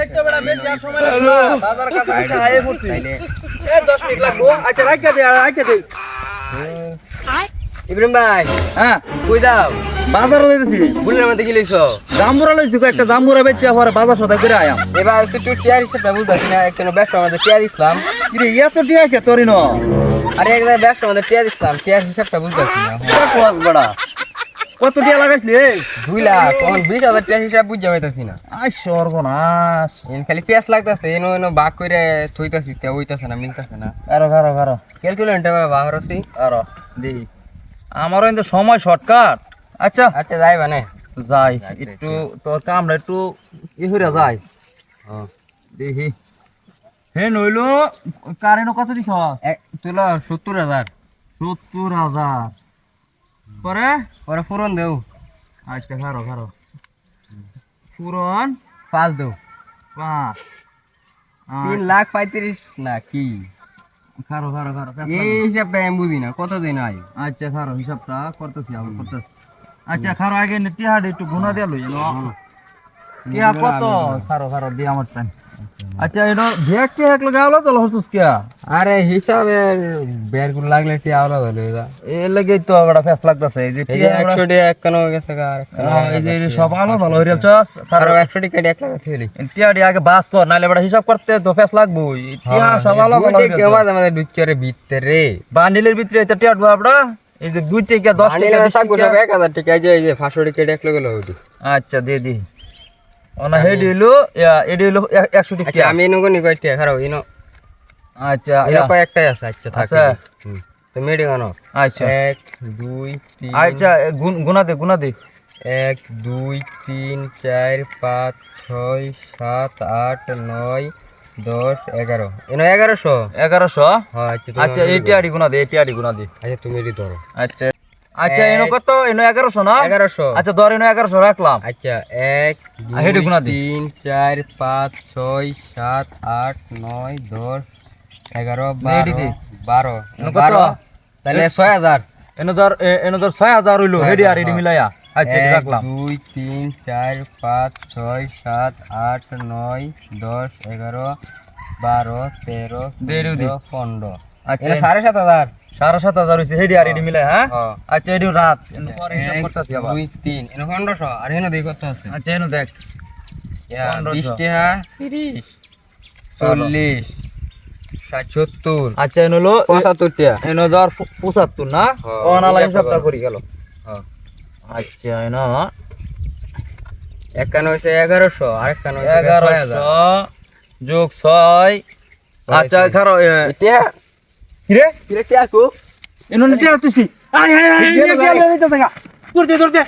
এই তো বেটা বেশি আর সময় লাগবে না। বাজার কাছে কাছে হাই পড়ছি। এ 10 মিনিট লাগবো। আচ্ছা রাখা দে রাখা দে। ইব্রাহিম ভাই হ্যাঁ। কই বাজার হইতেছি বুলের মধ্যে গেলিছো জাম্বুরা লইছি কো একটা জাম্বুরা বেচে পরে বাজার সদাই করে আয়াম। এবার একটু তুই টিয়ার হিসেবে বুঝতেছি না? একটু ব্যবসা আমাদের টিয়ার ইসলাম কিরে এত টিয়া কে তোরি ন আরে এক জায়গায় ব্যবসা আমাদের টিয়ার ইসলাম টিয়ার হিসাবটা বুঝতেছি না? কোয়াস বড়া কত টিয়া লাগাইছলি দুই লাখ তখন বিশ হাজার টিয়ার হিসাব বুঝতে পাইতাছি না। আই সর্বনাশ। এন খালি পেঁয়াজ লাগতেছে এনো এনো বাক করে থইতাছি তে ওইতাছে না মিলতাছে না। কারও কারও কারও ক্যালকুলেটর বাবার হচ্ছি কারও দি আমারও কিন্তু সময় শর্টকাট আচ্ছা। আচ্ছা যাই মানে যাই একটু তোর কামরা একটু ই হইরা যাই। দেখি হে নইলো কারেন্ট কত দিছ তুলো সত্তর হাজার। সত্তর হাজার। পরে? পরে ফুরন দেও। আচ্ছা খারো খারো পুরন পাঁচ দেও। পাঁচ। তিন লাখ পঁয়ত্রিশ না কি খারো খারো খারো এই হিসাবটা আমি বুঝি না কত দিন আয় আচ্ছা খারো হিসাবটা করতেছি আবার করতেছি। আচ্ছা খারো আগে টিহাড় একটু গুনা দিয়ে লই টিহা কত? খারো খারো দিয়ে আমার টাইম। আচ্ছা এটা ভেক কে এক লগে আলো তো হসুস কে আরে হিসাবের বেরগুলো লাগলে টি আওলা ধরে এরা এ লাগেই তো বড় ফেস লাগতাছে এই যে এই যে টিহা একশো টাকা এক কানো গেছে আর এই যে সব আলো ভালো হইরা চাস আরও একশো টাকা দিয়ে এক লাখ থিলি টিহাড়ি আগে বাস কর নালে বড় হিসাব করতে তো ফেস লাগবো টিহা সব আলো ভালো কেউ মাঝে মাঝে ঢুকিয়ে ভিতরে বান্ডিলের ভিতরে এটা টিহাড় বাবড়া এই যে দুই টাকা দশ আনিলে টাকা মানে বিশ থাকব টাকা। সব এক হাজার টাকা এই যে এই যে পাঁচশো টাকা এক লোক হলো আচ্ছা দিয়ে দি। ওনা হেডি হইল এডি হইল এক- একশো টাকা আচ্ছা আমি এনুকো নি কয়টা খারাপ ইনো আচ্ছা ইনো কয়েকটাই আছে? আচ্ছা থাকে তো মেডি গানো আচ্ছা। এক দুই তিন আচ্ছা গুন- গুনা দে গুনা দে। এক দুই তিন চার পাঁচ ছয় সাত আট নয় দশ এগারো। এনো এগারোশো? এগারোশো? হ্যাঁ আচ্ছা আচ্ছা এইটি আড়ি গুনা দে এইটি আড়ি গুনা দে। আচ্ছা তুমি এটি ধরো। আচ্ছা। আচ্ছা এনো কত? এনো এগারোশো না? এগারোশো। আচ্ছা ধর এনো এগারোশো রাখলাম। আচ্ছা এক আর হেঁটে দুই গুণা দি। তিন চার পাঁচ ছয় সাত আট নয় দশ এগারো হেঁটে বারো দি। বারো। এনো কত? তাহলে ছয় হাজার এনো ধর এনো ধর ছয় হাজার হইল। ছয় হেডি আর হ্যাঁ। মিলাইয়া। আচ্ছা এটা রাখলাম। দুই তিন চার পাঁচ ছয় সাত আট নয় দশ এগারো বারো তেরো দে রে দি। চৌদ্দ, পনেরো। আচ্ছা এটা সাড়ে সাত হাজার হয়েছে হেডি আর এডি মিলাই হ্যাঁ? হ্যাঁ। আচ্ছা এডি রাত এনো পরে হিসাব করতেছি আবার। দুই তিন এনে পনেরোশো আর এনে দেখি কত আছে। আচ্ছা এনো দেখ। বিশ টাকা তিরিশ। চল্লিশ ষাট আচ্ছা এনো হলো পঁচাত্তর টাকা। এনো ধর পঁচাত্তর না? হ্যাঁ, ও হিসাবটা করি। গেল। হ্যাঁ। আচ্ছা এনো একান্ন হয়েছে এগারোশো আর একান্ন হয়েছে এগারোশো যোগ ছয়। আচ্ছা টিয়া কিরে? কিরে কু এনো নিতে তুই আয় আয় আয় গেলো, গেলো। ধরতে ধরতে